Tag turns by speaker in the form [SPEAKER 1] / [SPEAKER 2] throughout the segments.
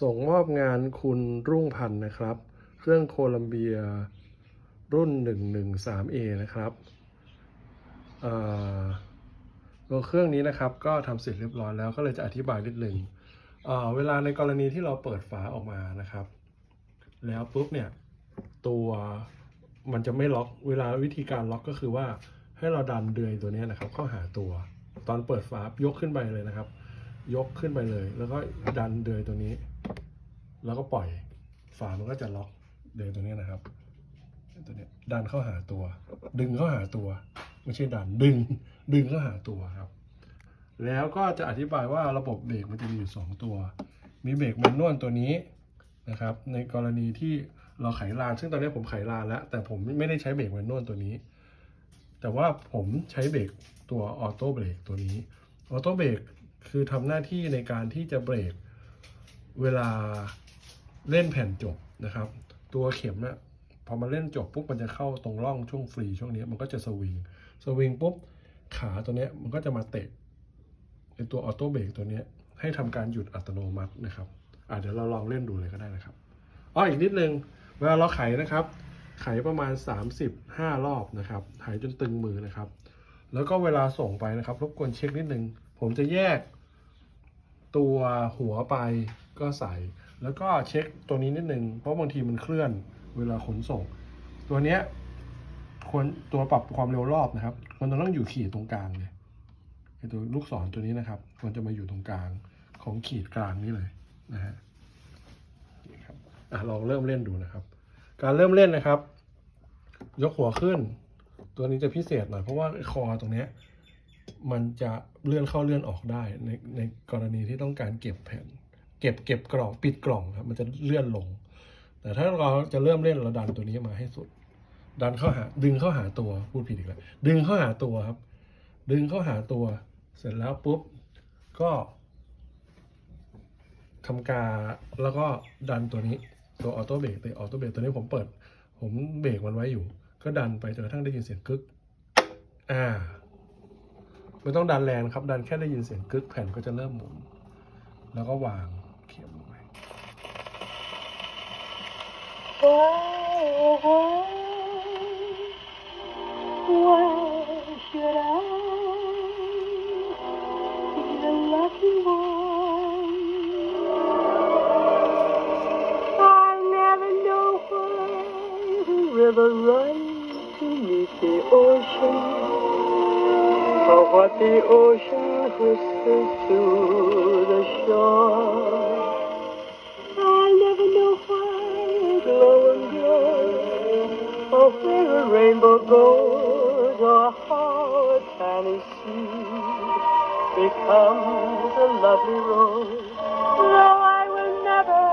[SPEAKER 1] ส่งมอบงานคุณรุ่งพันธ์นะครับ เครื่องโคลัมเบียรุ่น 113A นะครับตัวเครื่องนี้นะครับก็ทำเสร็จเรียบร้อยแล้วก็เลยจะอธิบายนิดหนึ่งเเวลาในกรณีที่เราเปิดฝาออกมานะครับ แล้วปุ๊บเนี่ยตัวมันจะไม่ล็อกเวลาวิธีการล็อกก็คือว่าให้เราดันเดือยตัวนี้นะครับเข้าหาตัว ตอนเปิดฝายกขึ้นไปเลยนะครับ ยกขึ้นไปเลย แล้วก็ดันเดือยตัวนี้ แล้วก็ปล่อยฝามันก็จะล็อกเดือยตัวนี้นะครับตัวนี้ดันเข้าหาตัว ดึงเข้าหาตัว ไม่ใช่ดันดึง ดึงเข้าหาตัวครับ แล้วก็จะอธิบายว่าระบบเบรกมันจะมีอยู่สองตัว มีเบรกแมนนวลตัวนี้นะครับ ในกรณีที่เราไขลาน ซึ่งตอนนี้ผมไขลานแล้ว แต่ผมไม่ได้ใช้เบรกแมนนวลตัวนี้ แต่ว่าผมใช้เบรกตัวออโต้เบรกตัวนี้ออโต้เบรก คือทำหน้าที่ในการที่จะเบรกเวลาเล่นแผ่นจบนะครับ ตัวเข็มเนี่ยพอมาเล่นจบปุ๊บมันจะเข้าตรงร่องช่วงฟรีช่วงนี้มันก็จะสวิงสวิงปุ๊บขาตัวเนี้ยมันก็จะมาเตะในตัวออโต้เบรกตัวเนี้ยให้ทำการหยุดอัตโนมัตินะครับอะเดี๋ยวเราลองเล่นดูเลยก็ได้นะครับอ๋ออีกนิดนึงเวลาเราไขนะครับ ไขประมาณ 35 รอบนะครับไขจนตึงมือนะครับ แล้วก็เวลาส่งไปนะครับรบกวนเช็คนิดนึง ผมจะแยก ตัวหัวไปก็ใส่ แล้วก็เช็คตัวนี้นิดนึง เพราะบางทีมันเคลื่อนเวลาขนส่ง ตัวเนี้ยควรตัวปรับความเร็วรอบนะครับมันต้องอยู่ขีดตรงกลางเลยไอตัวลูกศรตัวนี้นะครับควรจะมาอยู่ตรงกลางของขีดกลางนี้เลยนะฮะนี่ครับอะลองเริ่มเล่นดูนะครับ การเริ่มเล่นนะครับ ยกหัวขึ้น ตัวนี้จะพิเศษหน่อยเพราะว่าคอตรงเนี้ย มันจะเลื่อนเข้าเลื่อนออกได้ในในกรณีที่ต้องการเก็บแผ่น เก็บเก็บกล่องปิดกล่องครับมันจะเลื่อนลง แต่ถ้าเราจะเริ่มเล่นเราดันตัวนี้มาให้สุด ดันเข้าหาดึงเข้าหาตัวพูดผิดอีกแล้วดึงเข้าหาตัวครับ ดึงเข้าหาตัวเสร็จแล้วปุ๊บก็ทำการแล้วก็ดันตัวนี้ตัวออโต้เบรกตัวออโต้เบรกตัวนี้ผมเปิด ผมเบรกมันไว้อยู่ ก็ดันไปจนกระทั่งได้ยินเสียงกึก อ่า ไม่ต้องดันแรงครับ ดันแค่ได้ยินเสียงกึกแผ่นก็จะเริ่มหมุน แล้วก็วางเข็มลงไป
[SPEAKER 2] River runs to meet the ocean. Or what the ocean whispers to the shore. I'll never know why it glow and glow, or where a rainbow goes, or how a tiny seed becomes a lovely rose. Though I will never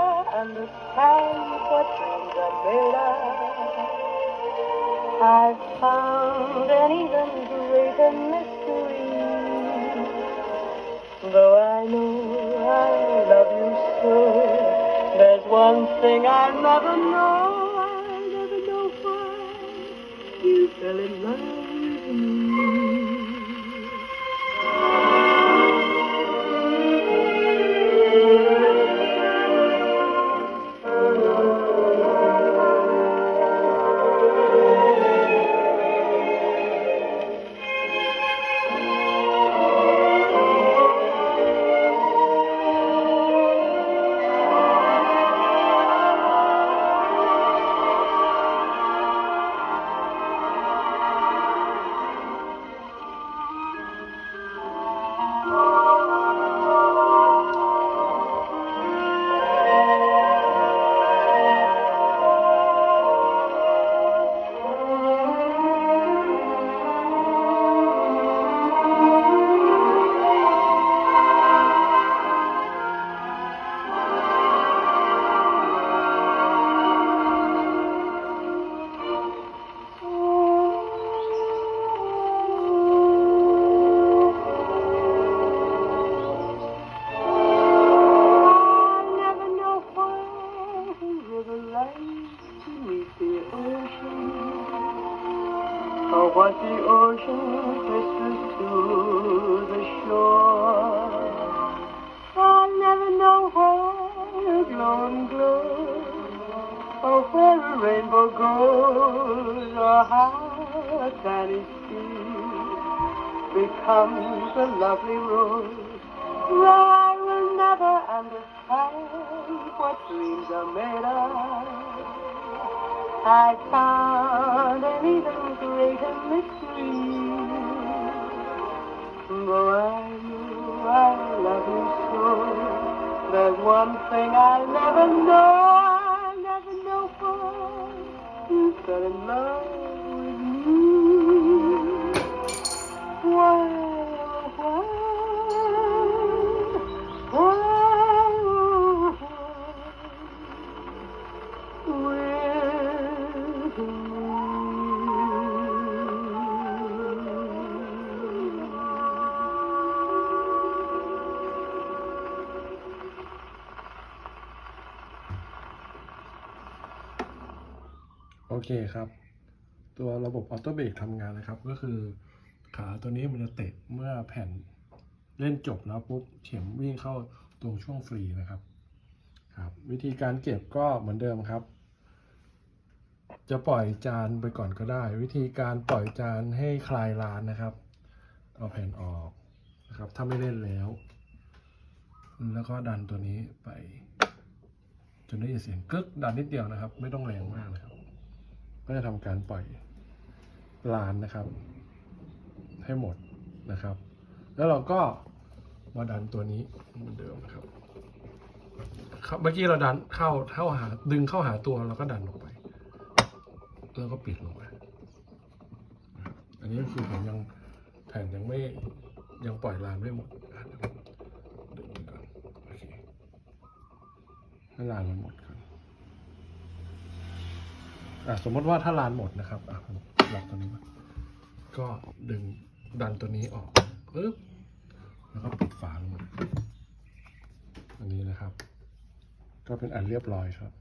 [SPEAKER 2] understand what dreams are made of, I've found an even greater mystery. One thing I'll never know. I'll never know why you fell in love with me.
[SPEAKER 1] What
[SPEAKER 2] the ocean whispers to the shore, I'll never know where a glowing glow, or where a rainbow goes, or how a tiny seed becomes a lovely rose. I will never understand what dreams are made of. I found an even greater mystery. Though I know I love you so, there's one thing I'll never know. I'll never know why you fell in love
[SPEAKER 1] โอเคครับ ตัวระบบออโต้เบรกทำงานนะครับ ก็คือขาตัวนี้มันจะเตะเมื่อแผ่นเล่นจบแล้วปุ๊บเข็มวิ่งเข้าตรงช่วงฟรีนะครับครับ วิธีการเก็บก็เหมือนเดิมครับ จะปล่อยจานไปก่อนก็ได้ วิธีการปล่อยจานให้คลายลานนะครับ เอาแผ่นออกนะครับ ถ้าไม่เล่นแล้ว แล้วก็ดันตัวนี้ไปจนได้ยินเสียงกึกดันนิดเดียวนะครับ ไม่ต้องแรงมากนะครับ ก็จะทำการปล่อยลานนะครับ ให้หมดนะครับ แล้วเราก็มาดันตัวนี้เหมือนเดิมนะครับเมื่อกี้เราดันเข้าเข้าหาดึงเข้าหาตัวเราก็ดันออกไป แล้วก็ปิดลงไป อันนี้ก็คือผมยังแผ่นยังไม่ยังปล่อยลานไม่หมดอะเดี๋ยวผมดึงไปก่อนโอเคให้ลานมันหมดก่อนอะ สมมติว่าถ้าลานหมดนะครับอะผมหลับตัวนี้มาก็ดึงดันตัวนี้ออกปึ๊บแล้วก็ปิดฝาลงอันนี้นะครับ ก็เป็นอันเรียบร้อยครับ